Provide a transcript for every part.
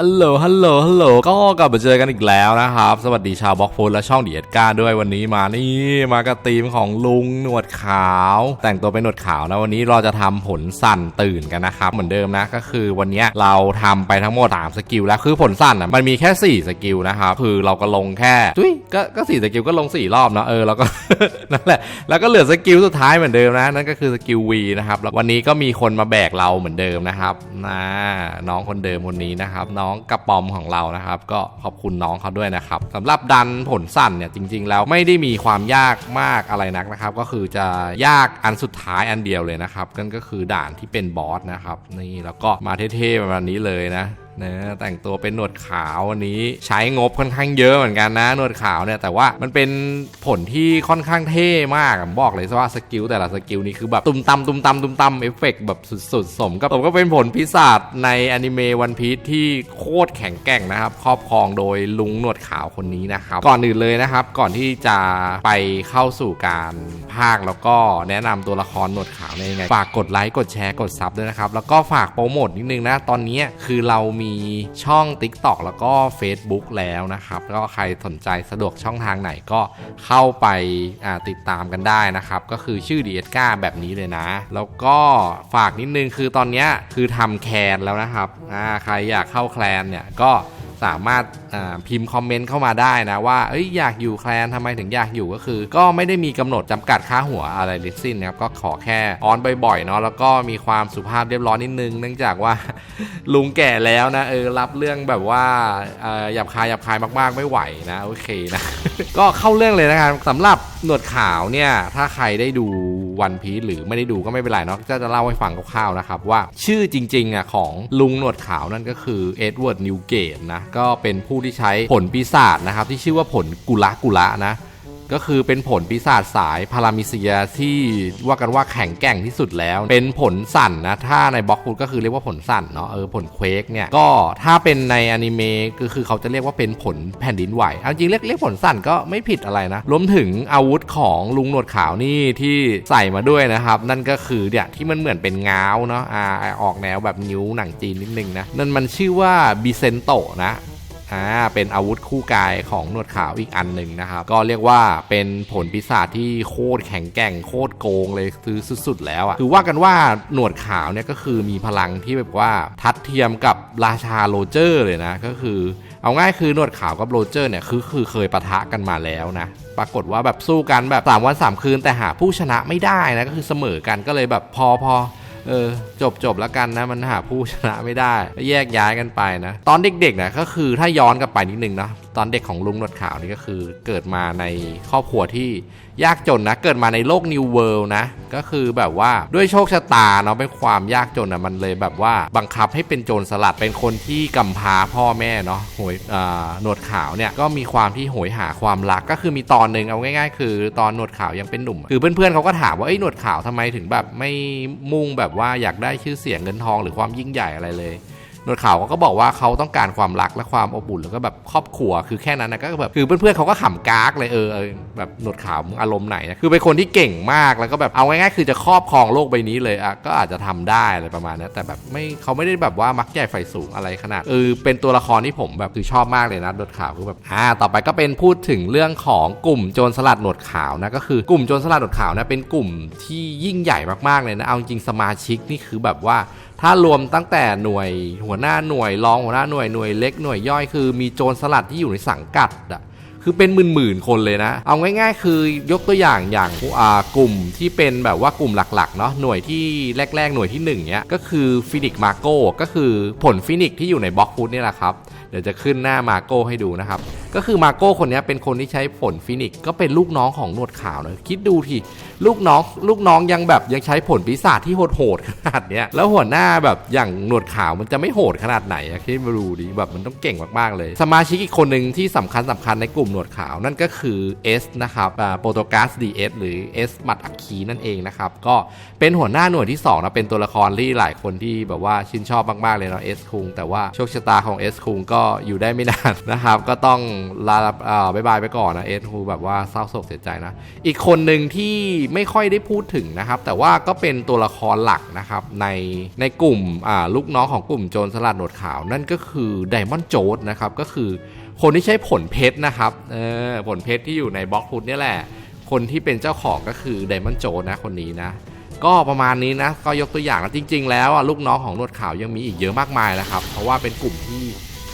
ฮัลโหล ฮัลโหล ฮัลโหล ก็กลับมาเจอกันอีกแล้วนะครับ สวัสดีชาวบล็อกโพสและช่องเดียดก้าด้วยวันนี้มานี่มากับทีมของลุงหนวดขาว แต่งตัวเป็นหนวดขาวนะวันนี้เราจะทำผลสั่นตื่นกันนะครับ เหมือนเดิมนะก็คือวันนี้เราทำไปทั้งหมด3สกิลแล้วคือผลสั่นอะมันมีแค่ 4 สกิลนะครับคือเราก็ลงแค่จุ้ยก็ก็สี่สกิลก็ลง 4 รอบเนาะเออแล้วก็นั่นแหละแล้วก็เหลือสกิลสุดท้ายเหมือนเดิมนะนั่นก็คือสกิล V นะครับแล้ววันนี้ก็มีคนมาแบกเราเหมือนเดิมนะครับนะน้องคนเดิมคนนี้นะครับน้อง้องกระปอมของเรานะครับ ก็ขอบคุณน้องเขาด้วยนะครับสำหรับดันผลสั่นเนี่ยจริง ๆ แล้วไม่ได้มีความยากมากอะไรนักนะครับ ก็คือจะยากอันสุดท้ายอันเดียวเลยนะครับนั่นก็คือด่านที่เป็นบอสนะครับนี่แล้วก็มาเท่ๆประมาณนี้เลยนะ นะแต่งตัวเป็นหนวดขาววันนี้ใช้งบค่อนข้างเยอะเหมือนกันนะหนวดขาวเนี่ยแต่ว่ามันเป็นผลที่ค่อนข้างเท่มากบอกเลยว่าสกิลแต่ละสกิลนี่คือแบบตุ้มตำตุ้มตำตุ้มตำเอฟเฟกต์แบบสุดๆ สมกับผมก็เป็นผลพิศาจในอนิเมะวันพีทที่โคตรแข็งแกร่งนะครับ ครอบครองโดยลุงหนวดขาวคนนี้นะครับ ก่อนอื่นเลยนะครับ ก่อนที่จะไปเข้าสู่การภาคแล้วก็แนะนำตัวละครหนวดขาวในยยังไงฝากกดไลค์กดแชร์กดซับด้วยนะครับแล้วก็ฝากโปรโมทนิดนึงนะตอนนี้คือเรามีช่อง TikTok แล้วก็ Facebook แล้วนะครับ ก็ใครสนใจสะดวกช่องทางไหนก็เข้าไปาติดตามกันได้นะครับ ก็คือชื่อ d ีเอสกาแบบนี้เลยนะ แล้วก็ฝากนิดนึงคือตอนนี้คือทำแคนแล้วนะครับใครอยากเข้าแคลนเนี่ยก็ สามารถพิมพ์คอมเมนต์เข้ามาได้นะว่าเอ้ยอยากอยู่แคลนทำไมถึงอยากอยู่ก็คือ ก็ไม่ได้มีกำหนดจำกัดค่าหัวอะไรทั้งสิ้นนะครับก็ขอแค่ออนบ่อยๆเนาะแล้วก็มีความสุภาพเรียบร้อยนิดนึง เนื่องจากว่าลุงแก่แล้วนะเออรับเรื่องแบบว่าหยาบคายหยาบคายมากๆไม่ไหวนะโอเคนะ ก็เข้าเรื่องเลยนะครับสำหรับหนวดขาวเนี่ยถ้าใครได้ดูวันพีหรือไม่ได้ดูก็ไม่เป็นไรเนาะจะจะเล่าให้ฟังคร่าวๆนะครับว่าชื่อจริงๆอะของลุงหนวดขาวนั่นก็คือเอ็ดเวิร์ดนิวเกตนะก็เป็นผู้ที่ใช้ผลปีศาจนะครับที่ชื่อว่าผลกุละกุละนะ ก็คือเป็นผลปีศาจสายพารามิเซียที่ว่ากันว่าแข็งแกร่งที่สุดแล้ว เป็นผลสั่นนะถ้าในบล็อกฟูดก็คือเรียกว่าผลสั่นเนาะเออผลเควกเนี่ยก็ถ้าเป็นในอนิเมะก็คือเขาจะเรียกว่าเป็นผลแผ่นดินไหวเอาจริงเรียกเรียกผลสั่นก็ไม่ผิดอะไรนะรวมถึงอาวุธของลุงหนวดขาวนี่ที่ใส่มาด้วยนะครับ นั่นก็คือเนี่ยที่มันเหมือนเป็นง้าวเนาะอ่าออกแนวแบบนิ้วหนังจีนนิดนึงนะนั่นมันชื่อว่าบิเซนโตนะ อ่าเป็นอาวุธคู่กายของหนวดขาวอีกอันหนึ่งนะครับ ก็เรียกว่าเป็นผลปีศาจที่โคตรแข็งแกร่งโคตรโกงเลยคือสุดๆ แล้วอะ่ะคือว่ากันว่าหนวดขาวเนี่ยก็คือมีพลังที่แบบว่าทัดเทียมกับราชาโรเจอร์เลยนะก็คือเอาง่ายคือหนวดขาวกับโรเจอร์เนี่ยคือคือเคยปะทะกันมาแล้วนะปรากฏว่าแบบสู้กันแบบสามวันสามคืนแต่หาผู้ชนะไม่ได้นะก็คือเสมอกันก็เลยแบบพอพอ เออจบจบแล้วกันนะมันหาผู้ชนะไม่ได้แยกย้ายกันไปนะ ตอนเด็กๆนะก็คือถ้าย้อนกลับไปนิดนึงนะ ตอนเด็กของลุงหนวดขาวนี่ก็คือ เกิดมาในครอบครัวที่ยากจนนะ เกิดมาในโลกนิวเวิลด์นะ ก็คือแบบว่าด้วยโชคชะตาเนาะเป็นความยากจนอะมันเลยแบบว่าบังคับให้เป็นโจรสลัดเป็นคนที่กำพร้าพ่อแม่เนาะโหยหนวดขาวเนี่ยก็มีความที่โหยหาความรักก็คือมีตอนหนึ่งเอาง่าย ๆ คือตอนหนวดขาวยังเป็นหนุ่มอะคือเพื่อนๆเขาก็ถามว่าไอ้หนวดขาวทำไมถึงแบบไม่มุ่งแบบว่าอยากได้ชื่อเสียงเงินทองหรือความยิ่งใหญ่อะไรเลย หนวดขาวเขาก็บอกว่าเขาต้องการความรักและความอบอุ่นแล้วก็แบบครอบครัวคือแค่นั้นนะก็แบบคือเพื่อนๆเขาก็ขำกากเลยเออเออแบบหนวดขาวมึงอารมณ์ไหนนะคือเป็นคนที่เก่งมากแล้วก็แบบเอาง่ายๆคือจะครอบครองโลกใบนี้เลยอะก็อาจจะทำได้อะไรประมาณนั้แต่แบบไม่เขาไม่ได้แบบว่ามักใหญ่ไฟสูงอะไรขนาดเออเป็นตัวละครที่ผมแบบคือชอบมากเลยนะหนวดขาวคือแบบอ่าต่อไปก็เป็นพูดถึงเรื่องของกลุ่มโจรสลัดหนวดขาวนะก็คือกลุ่มโจรสลัดหนวดขาวนะเป็นกลุ่มที่ยิ่งใหญ่มากๆเลยนะเอาจริงสมาชิกนี่คือแบบว่าถ้ารวมตั้งแต่หน่วยหัวหน้าหน่วยรองหัวหน้าหน่วยหน่วยเล็กหน่วยย่อยคือมีโจรสลัดที่อยู่ในสังกัดอะคือเป็นหมื่นๆคนเลยนะ เอาง่าย ๆ คือยกตัวอย่างอย่างกลุ่มที่เป็นแบบว่ากลุ่มหลักๆเนาะหน่วยที่แรก ๆ หน่วยที่1เนี้ยก็คือฟินิกมาโก้ก็คือผลฟินิกที่อยู่ในบล็อกฟุตนี่แหละครับเดี๋ยวจะขึ้นหน้ามาโก้ให้ดูนะครับ ก็คือมาโก้คนนี้เป็นคนที่ใช้ผลฟินิกก็เป็นลูกน้องของหนวดขาวนะคิดดูทีลูกน้องลูกน้องยังแบบยังใช้ผลปีศาจที่โหดๆขนาดเนี้ยแล้วหัวหน้าแบบอย่างหนวดขาวมันจะไม่โหดขนาดไหนอะคิดมาดูดิแบบมันต้องเก่งมากๆเลย สมาชิกอีกคนหนึ่งที่สำคัญสำคัญในกลุ่มหนวดขาวนั่นก็คือ S นะครับโปรโตกัสดีเอสหรือ S มัดอัคคีนั่นเองนะครับก็เป็นหัวหน้าหน่วยที่สองนะเป็นตัวละครที่หลายคนที่แบบว่าชื่นชอบมากๆเลยเนาะ S คุงแต่ว่าโชคชะตาของ S คุงก็อยู่ได้ไม่นานนะครับก็ต้องลาอ่อบายบายไปก่อนนะเอสคูแบบว่าเศร้าโศกเสียใจนะ อีกคนหนึ่งที่ไม่ค่อยได้พูดถึงนะครับ แต่ว่าก็เป็นตัวละครหลักนะครับ ในในกลุ่มอ่าลูกน้องของกลุ่มโจรสลัดหนวดขาว นั่นก็คือไดมอนด์โจดนะครับ ก็คือคนที่ใช้ผลเพชรนะครับเออผลเพชรที่อยู่ในบล็อกพุทเนี่ยแหละ คนที่เป็นเจ้าของก็คือไดมอนด์โจดนะคนนี้นะก็ประมาณนี้นะ ก็ยกตัวอย่างนะจริง ๆ แล้วลูกน้องของหนวดขาวยังมีอีกเยอะมากมายนะครับ เพราะว่าเป็นกลุ่มที่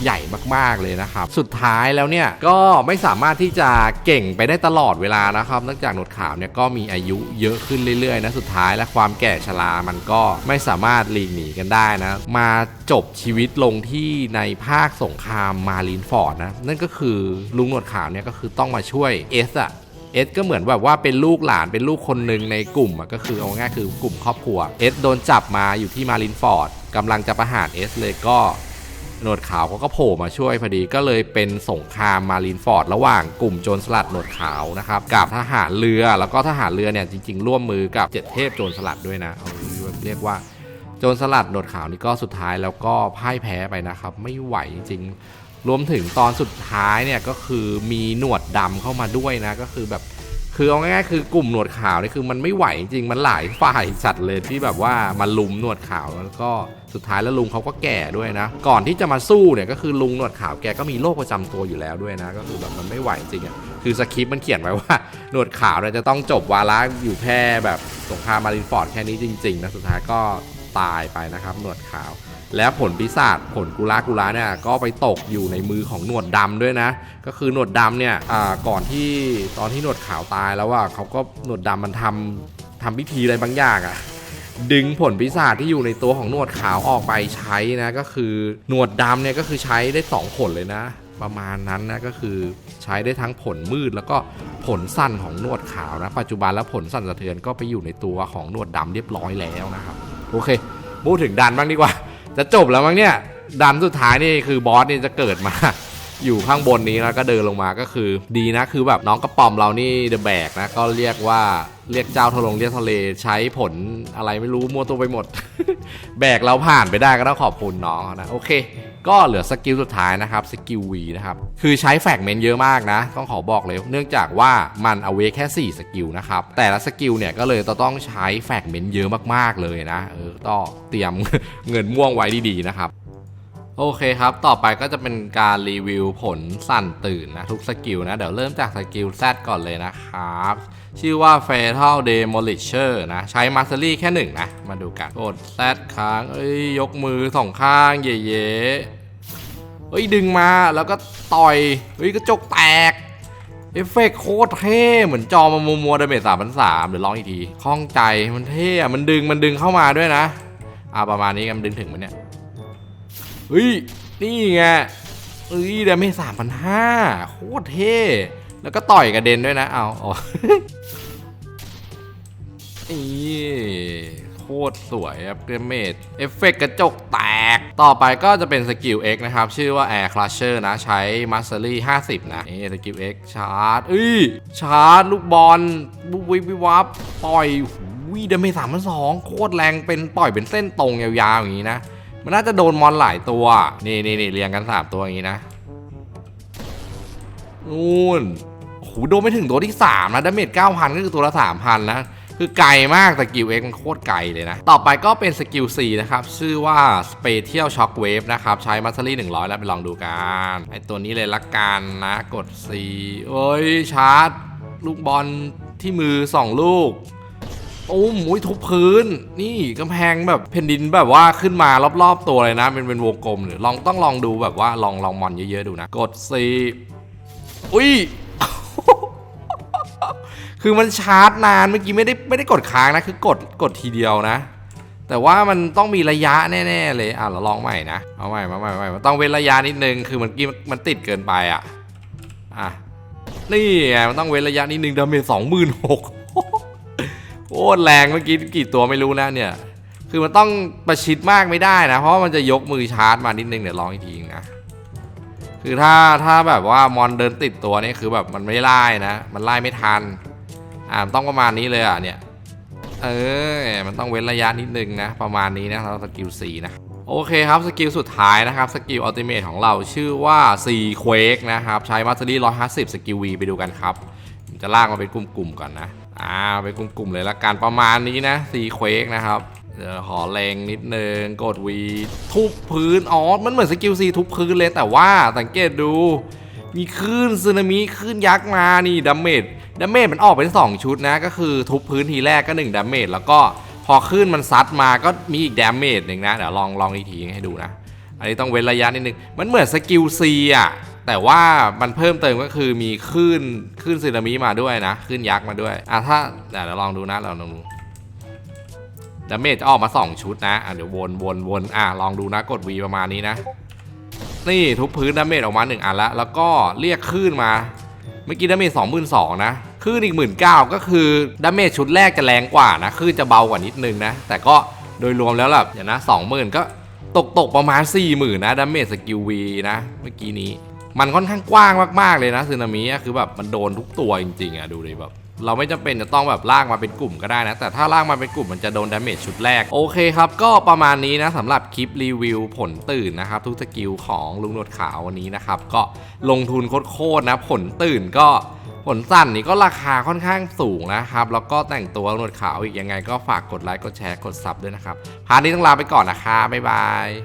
ใหญ่มากๆเลยนะครับ สุดท้ายแล้วเนี่ยก็ไม่สามารถที่จะเก่งไปได้ตลอดเวลานะครับเนื่องจากหนวดขาวเนี่ยก็มีอายุเยอะขึ้นเรื่อยๆนะสุดท้ายและความแก่ชรามันก็ไม่สามารถหลีกหนีกันได้นะ มาจบชีวิตลงที่ในภาคสงครามมารีนฟอร์ดนะนั่นก็คือลุงหนวดขาวเนี่ยก็คือต้องมาช่วยเอสอะเอสก็เหมือนแบบว่าเป็นลูกหลานเป็นลูกคนหนึ่งในกลุ่มอะก็คือเอาง่ายๆคือกลุ่มครอบครัวเอสโดนจับมาอยู่ที่มารินฟอร์ดกำลังจะประหารเอสเลยก็ หนวดขาวเขาก็โผล่มาช่วยพอดีก็เลยเป็นสงครามมารินฟอร์ดระหว่างกลุ่มโจรสลัดหนวดขาวนะครับกับทหารเรือแล้วก็ทหารเรือเนี่ยจริง ๆ ร่วมมือกับเจ็ดเทพโจรสลัดด้วยนะเอาเรียกว่าโจรสลัดหนวดขาวนี่ก็สุดท้ายแล้วก็พ่ายแพ้ไปนะครับ ไม่ไหวจริงๆรวมถึงตอนสุดท้ายเนี่ยก็คือมีหนวดดำเข้ามาด้วยนะก็คือแบบ คือเอาง่ายๆคือกลุ่มหนวดขาวนี่คือมันไม่ไหวจริงๆมันหลายฝ่ายจัดเลยที่แบบว่ามาลุมหนวดขาวแล้วก็สุดท้ายแล้วลุงเขาก็แก่ด้วยนะ ก่อนที่จะมาสู้เนี่ยก็คือลุงหนวดขาวแกก็มีโรคประจำตัวอยู่แล้วด้วยนะ ก็คือแบบมันไม่ไหวจริงอะคือสคริปต์มันเขียนไว้ว่าหนวดขาวเนี่ยจะต้องจบวาระอยู่แค่แบบสงครามมารินฟอร์ดแค่นี้จริงๆนะสุดท้ายก็ตายไปนะครับหนวดขาว แล้วผลปีศาจผลกุลากุลาเนี่ยก็ไปตกอยู่ในมือของหนวดดำด้วยนะ ก็คือหนวดดำเนี่ยอ่าก่อนที่ตอนที่หนวดขาวตายแล้วว่าเขาก็หนวดดำมันทำทำพิธีอะไรบางอย่างอะดึงผลปีศาจที่อยู่ในตัวของหนวดขาวออกไปใช้นะก็คือหนวดดำเนี่ยก็คือใช้ได้สองผลเลยนะ ประมาณนั้นนะก็คือใช้ได้ทั้งผลมืดแล้วก็ผลสั้นของหนวดขาวนะ ปัจจุบันแล้วผลสั่นสะเทือนก็ไปอยู่ในตัวของหนวดดำเรียบร้อยแล้วนะครับ โอเคพูดถึงดันบ้างดีกว่า จะจบแล้วมั้งเนี่ยดันสุดท้ายนี่คือบอสนี่จะเกิดมา อยู่ข้างบนนี้แล้วก็เดินลงมาก็คือ ดีนะคือแบบน้องกระป๋อมเรานี่เดอะแบกนะก็เรียกว่าเรียกเจ้าทะลงเรียกทะเลใช้ผลอะไรไม่รู้มัวตัวไปหมด แบกเราผ่านไปได้ก็ต้องขอบคุณน้องนะโอเค ก็เหลือสกิลสุดท้ายนะครับสกิล V นะครับคือใช้แฟกเมนเยอะมากนะ ต้องขอบอกเลย เนื่องจากว่ามันเอาเวแค่ 4 สกิลนะครับแต่ละสกิลเนี่ยก็เลยต้องใช้แฟกเมนเยอะมากๆเลยนะเออต้องเตรียมเงินม่วงไว้ดีๆนะครับ โอเคครับ ต่อไปก็จะเป็นการรีวิวผลสั่นตื่นนะ ทุกสกิลนะ เดี๋ยวเริ่มจากสกิล Z ก่อนเลยนะครับ ชื่อว่า Fatal Demolisher นะ ใช้ Mastery แค่หนึ่งนะ มาดูกันกด Z ค้าง เอ้ย ยกมือสองข้าง เย่ๆเอ้ย ดึงมาแล้วก็ต่อย เฮ้ยกระจกแตก เอฟเฟกโคตรเท่ เหมือนจอมันมัวมัวดาเมจสามพันสามเดี๋ยวลองอีกทีคล่องใจมันเท่มันดึงมันดึงเข้ามาด้วยนะอ่าประมาณนี้มันดึงถึงมันเนี่ย เฮ้ย นี่ไงเอ้ยดาเมจสามพันห้าโคตรเท่ แล้วก็ต่อยกระเด็นด้วยนะ เอาอ๋อนี่โคตรสวยครับเกรเมดเอฟเฟกกระจกแตก ต่อไปก็จะเป็นสกิล X นะครับ ชื่อว่า Air Crusher นะ ใช้ Mastery 50 นะนี่สกิล X ชาร์จเอ้ย ชาร์จ ลูกบอลบุวิบวิบวับ ปล่อยวิดาเมจสามพันสองโคตรแรงเป็นปล่อยเป็นเส้นตรงยาวๆอย่างนี้นะ มันน่าจะโดนมอนหลายตัว นี่นี่นี่เรียงกัน3ตัวอย่างนี้นะนู่นโหโดนไม่ถึงตัวที่3นะดาเมจ9,000ก็คือตัวละ3,000นะคือไกลมากสกิล X มันโคตรไกลเลยนะ ต่อไปก็เป็นสกิล C นะครับ ชื่อว่า Spatial Shock Wave นะครับ ใช้มัสซารี่100แล้วไปลองดูกันไอตัวนี้เลยละกันนะ กด C เอ้ย ชาร์จ ลูกบอลที่มือ 2 ลูก อุ้มอุ้ยทุบพื้น นี่กำแพงแบบเพนดินแบบว่าขึ้นมารอบๆตัวเลยนะเป็นเป็นวงกลมหรือลองต้องลองดูแบบว่าลองลองมอนเยอะๆดูนะ กด C อุ้ยคือมันชาร์จนานเมื่อกี้ไม่ได้ไม่ได้กดค้างนะคือกดกดทีเดียวนะ แต่ว่ามันต้องมีระยะแน่ๆเลยอะเราลองใหม่นะเอาใหม่มาใหม่ใหม่ต้องเว้นระยะนิดนึงคือมันกี้มันติดเกินไปอะอะนี่มันต้องเว้นระยะนิดนึงดาเมจสองหมื่นหก โคตรแรงเมื่อกี้กี่ตัวไม่รู้นะเนี่ย คือมันต้องประชิดมากไม่ได้นะ เพราะมันจะยกมือชาร์จมานิดนึงเดี๋ยวลองอีกทีนะ คือถ้าถ้าแบบว่ามอนเดินติดตัวนี่คือแบบมันไม่ไล่นะ มันไล่ไม่ทัน อ่านต้องประมาณนี้เลยอะเนี่ย เออ มันต้องเว้นระยะนิดนึงนะ ประมาณนี้นะเราสกิลสีนะโอเคครับ สกิลสุดท้ายนะครับ สกิลอัลติเมทของเราชื่อว่า C Quake นะครับ ใช้มาสเตอรี่150 สกิล V ไปดูกันครับ จะลากมาเป็นกลุ่มๆก่อนนะ อ่าเป็นกลุ่มๆเลยละกันประมาณนี้นะ C Quake นะครับเดี๋ยวขอแรงนิดนึงกด V ทุบพื้นอ๋อมันเหมือนสกิล C ทุบพื้นเลยแต่ว่าสังเกตดูมีคลื่นสึนามิคลื่นยักษ์มานี่ดัมเมจดัมเมจมันออกเป็น 2 ชุดนะก็คือทุบพื้นทีแรกก็1ดัมเมจแล้วก็พอคลื่นมันซัดมาก็มีอีกดัมเมจหนึ่งนะเดี๋ยวลองลองอีกทีให้ดูนะ อันนี้ต้องเว้นระยะนิดนึงมันเหมือนสกิล C อะ แต่ว่ามันเพิ่มเติมก็คือมีคลื่นคลื่นสึนามิมาด้วยนะคลื่นยักษ์มาด้วยอะถ้าเดี๋ยวลองดูนะเราลองดูดัมเมจจะออกมา 2 ชุดนะอะเดี๋ยววนวนวนอะลองดูนะกด V ประมาณนี้นะ นี่ทุบพื้นดาเมจออกมา 1 อันละแล้วก็เรียกคลื่นมาเมื่อกี้ดาเมจ22,000นะคลื่นอีก19,000ก็คือดาเมจชุดแรกจะแรงกว่านะคลื่นจะเบากว่านิดนึงนะ แต่ก็โดยรวมแล้วล่ะเดี๋ยวนะ20,000ก็ตกตกประมาณ40,000นะดาเมจสกิลวีนะ เมื่อกี้นี้ มันค่อนข้างกว้างมากๆเลยนะซึนามิอะคือแบบมันโดนทุกตัวจริงๆอะดูดิแบบเราไม่จำเป็นจะต้องแบบลากมาเป็นกลุ่มก็ได้นะ แต่ถ้าลากมาเป็นกลุ่มมันจะโดนดาเมจชุดแรก โอเคครับ ก็ประมาณนี้นะสำหรับคลิปรีวิวผลตื่นนะครับ ทุกสกิลของลุงหนวดขาววันนี้นะครับ ก็ลงทุนโคตรๆนะ ผลตื่นก็ผลสั้นนี่ก็ราคาค่อนข้างสูงนะครับ แล้วก็แต่งตัวหนวดขาวอีกยังไงก็ฝากกดไลค์กดแชร์กดซับด้วยนะครับพาร์ทนี้ต้องลาไปก่อนนะคะบ๊ายบาย